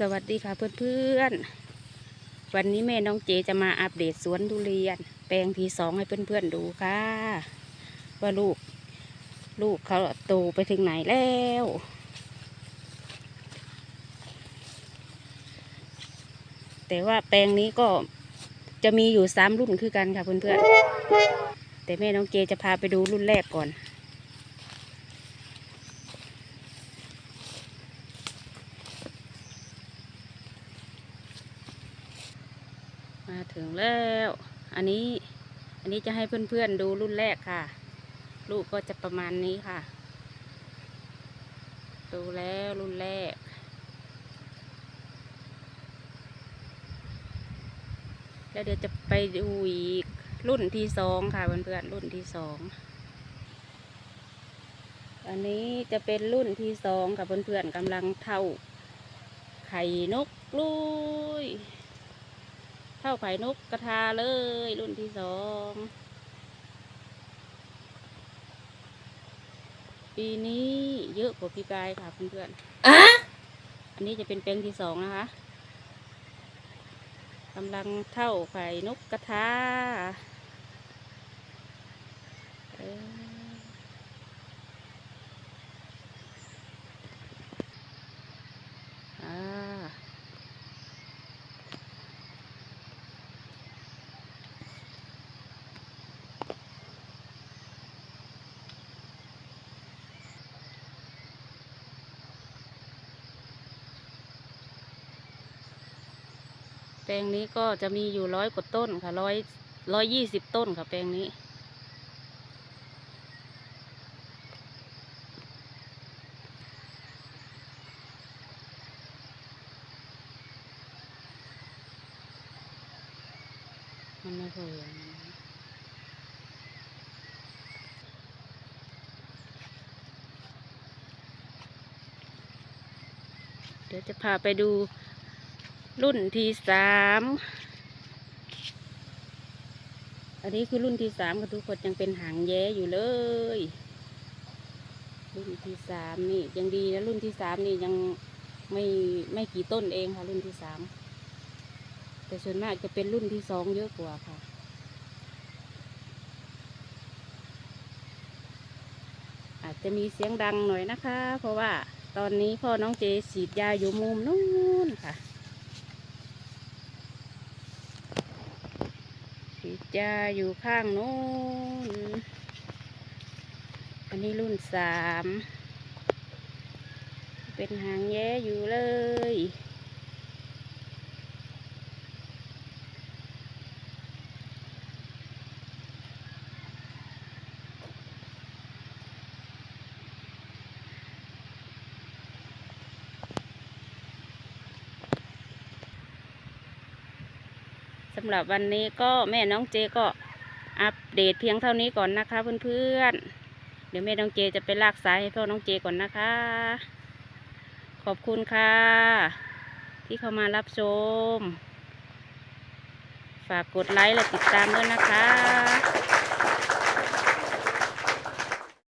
สวัสดีค่ะเพื่อนๆ วันนี้แม่น้องเจจะมาอัปเดตสวนทุเรียน แปลงที่สองให้เพื่อนๆดูค่ะ ว่าลูก ลูกเขาโตไปถึงไหนแล้ว แต่ว่าแปลงนี้ก็จะมีอยู่สามรุ่นคือกันค่ะเพื่อนๆ แต่แม่น้องเจจะพาไปดูรุ่นแรกก่อน มาถึงแล้ว อันนี้อันนี้จะให้เพื่อนๆดูรุ่นแรกค่ะ ลูกก็จะประมาณนี้ค่ะ ดูแล้วรุ่นแรก แล้วเดี๋ยวจะไปดูอีกรุ่นที่สองค่ะเพื่อนๆรุ่นที่สองอันนี้จะเป็นรุ่นที่สองกับเพื่อนๆกำลังเท่าไข่นกลุย ท่าไข่นกกระทาเลย รุ่นที่สอง ปีนี้เยอะกว่าปีกายค่ะเพื่อนๆอันนี้จะเป็นแปลงที่สองนะคะกำลังเท่าไข่นกกระทา แปลงนี้ก็จะมีอยู่ร้อยกว่าต้นค่ะร้อยร้อยยี่สิบต้นค่ะแปลงนี้ มันไม่เคยเดี๋ยวจะพาไปดู รุ่นที่สามอันนี้คือรุ่นที่สามค่ะทุกคนยังเป็นหางแย้อยู่เลย รุ่นที่สามนี่ยังดีนะรุ่นที่สามนี่ยังไม่ไม่กี่ต้นเองค่ะ รุ่นที่สามแต่ส่วนมากจะเป็นรุ่นที่สองเยอะกว่าค่ะอาจจะมีเสียงดังหน่อยนะคะ เพราะว่าตอนนี้พ่อน้องเจฉีดยาอยู่มุมนู้นค่ะ จะอยู่ข้างนู้น อันนี้รุ่นสาม เป็นหางแย้อยู่เลยำหรับวันนี้ก็แม่น้องเจก็อัปเดตเพียงเท่านี้ก่อนนะคะเพื่อนๆ เดี๋ยวแม่น้องเจจะไปลากสายให้พ่อน้องเจก่อนนะคะ ขอบคุณค่ะ ที่เข้ามารับชม ฝากกดไลค์และติดตามด้วยนะคะ